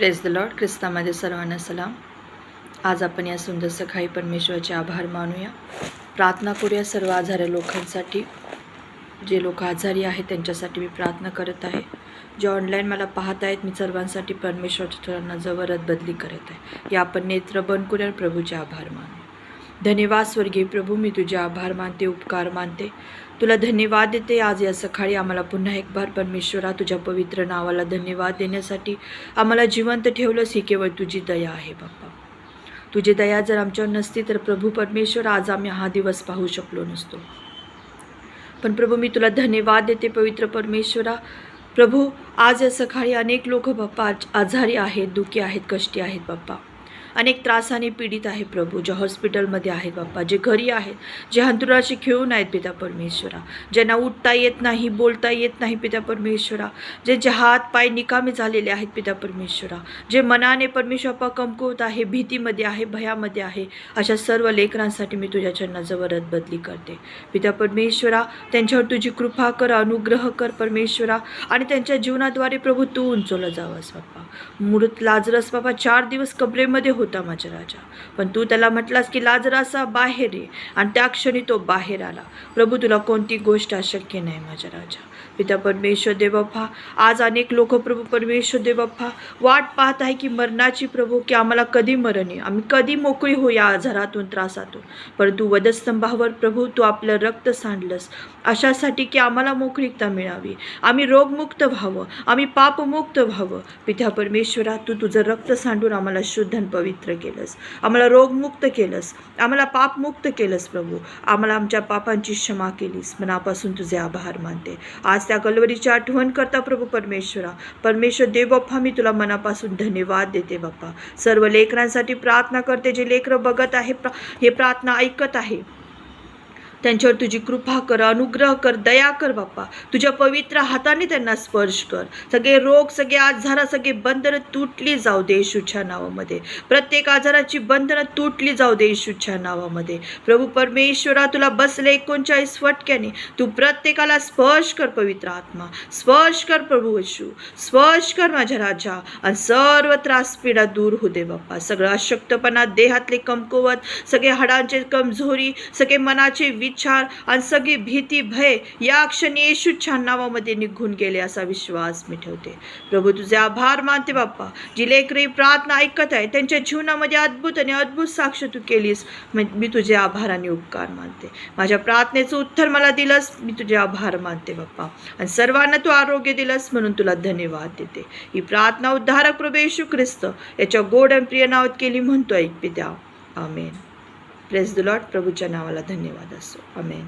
Press the Lord ख्रिस्तामध्ये सर्वांना सलाम आज आपण या सुंदर सकाळी परमेश्वराचे आभार मानूया. प्रार्थना करूया सर्व आजाऱ्या लोकांसाठी. जे लोक आजारी आहेत त्यांच्यासाठी मी प्रार्थना करत आहे. जे ऑनलाईन मला पाहत आहेत मी सर्वांसाठी परमेश्वरच्या थोरांना जवळत बदली करत आहे. या आपण नेत्र बंद करूया प्रभूचे आभार मानू धन्यवाद स्वर्गीय प्रभू मी तुझे आभार मानते उपकार मानते. तुला धन्यवाद देते. आज या सकाळी आम्हाला पुन्हा एक बार परमेश्वरा तुझ्या पवित्र नावाला धन्यवाद देण्यासाठी आम्हाला जिवंत ठेवलंस ही केवळ तुझी दया आहे बाप्पा. तुझी दया जर आमच्यावर नसती तर प्रभू परमेश्वर आज आम्ही हा दिवस पाहू शकलो नसतो. पण प्रभू मी तुला धन्यवाद देते पवित्र परमेश्वरा. प्रभू आज या सकाळी अनेक लोक बाप्पा आज- आजारी आहेत दुःखी आहेत कष्टी आहेत बाप्पा. अनेक त्रासाने पीडित आहे प्रभू जे हॉस्पिटलमध्ये आहेत बाप्पा जे घरी आहेत जे हंतुराशी खेळून आहेत पिता परमेश्वरा. ज्यांना उठता येत नाही बोलता येत नाही पिता परमेश्वरा. जे जे हात पाय निकामी झालेले आहेत पिता परमेश्वरा. जे मनाने परमेश्वरा कमकुवत आहे भीतीमध्ये आहे भयामध्ये आहे अशा सर्व लेकरांसाठी मी तुझ्या चरणाजवळ बदली करते. पिता परमेश्वरा त्यांच्यावर तुझी कृपा कर अनुग्रह कर परमेश्वरा आणि त्यांच्या जीवनाद्वारे प्रभू तू उंचवलं जावंस बाप्पा. मृत लाजरस बाप्पा चार दिवस कबरेमध्ये होता माझ्या राजा. पण तू त्याला म्हटलास की लाजरासा बाहेर ये आणि त्या क्षणी तो बाहेर आला. प्रभू तुला कोणती गोष्ट अशक्य नाही माझ्या राजा. पिता परमेश्वर देवप्पा आज अनेक लोक प्रभू परमेश्वर देवप्पा वाट पाहत आहे की मरणाची प्रभू की आम्हाला कधी मरण येईल? आम्ही कधी मोकळी हो या आजारातून त्रासातून? परंतु वधस्तंभावर प्रभू तू आपलं रक्त सांडलंस. अशासाठी की आम्हाला मोकळीकता मिळावी. आम्ही रोगमुक्त व्हावं. आम्ही पापमुक्त व्हावं. पिता परमेश्वरा तू तुझं रक्त सांडून आम्हाला शुद्ध पवित्र पवित्र केलंस. आम्हाला रोगमुक्त केलंस. आम्हाला पापमुक्त केलंस प्रभू. आम्हाला आमच्या पापांची क्षमा केलीस. मनापासून तुझे आभार मानते. आज त्या कलवरीची आठवण करता प्रभू परमेश्वरा. परमेश्वर देव बाप्पा मी तुला मनापासून धन्यवाद देते बाप्पा. सर्व लेकरांसाठी प्रार्थना करते. जे लेकरं बघत आहे प्रा हे प्रार्थना ऐकत आहे त्यांच्यावर तुझी कृपा कर अनुग्रह कर दया कर बाप्पा. तुझ्या पवित्र हाताने त्यांना स्पर्श कर. सगळे रोग सगळे आजारा सगळे बंधनं तुटली जाऊ दे येशूच्या नावामध्ये. प्रत्येक आजाराची बंधनं तुटली जाऊ दे येशूच्या नावामध्ये. प्रभू परमेश्वरा तुला बसले एकोणचाळीस फटक्याने तू प्रत्येकाला स्पर्श कर पवित्र आत्मा. स्पर्श कर प्रभू येशू. स्पर्श कर माझ्या राजा. आणि सर्व त्रास पीडा दूर होऊ दे बाप्पा. सगळं अशक्तपणा देहातले कमकुवत सगळे हाडांचे कमजोरी सगळे मनाचे विचार आणि सगळी भीती भय या क्षणी येशूच्या नावामध्ये निघून गेले असा विश्वास मी ठेवते. प्रभू तुझे आभार मानते बाप्पा. जी लेकरी प्रार्थना ऐकत आहे त्यांच्या जीवनामध्ये अद्भुत आणि अद्भुत साक्ष तू केलीस. मी तुझे आभार आणि उपकार मानते. माझ्या प्रार्थनेचं उत्तर मला दिलंस मी तुझे आभार मानते बाप्पा. आणि सर्वांना तू आरोग्य दिलंस म्हणून तुला धन्यवाद देते. ही प्रार्थना उद्धारक प्रभू येशू ख्रिस्त याच्या गोड आणि प्रिय नावात केली म्हणतो ऐक पित्या आमेन. प्रेस द लॉर्ड प्रभूच्या नावाला धन्यवाद असो. अमेन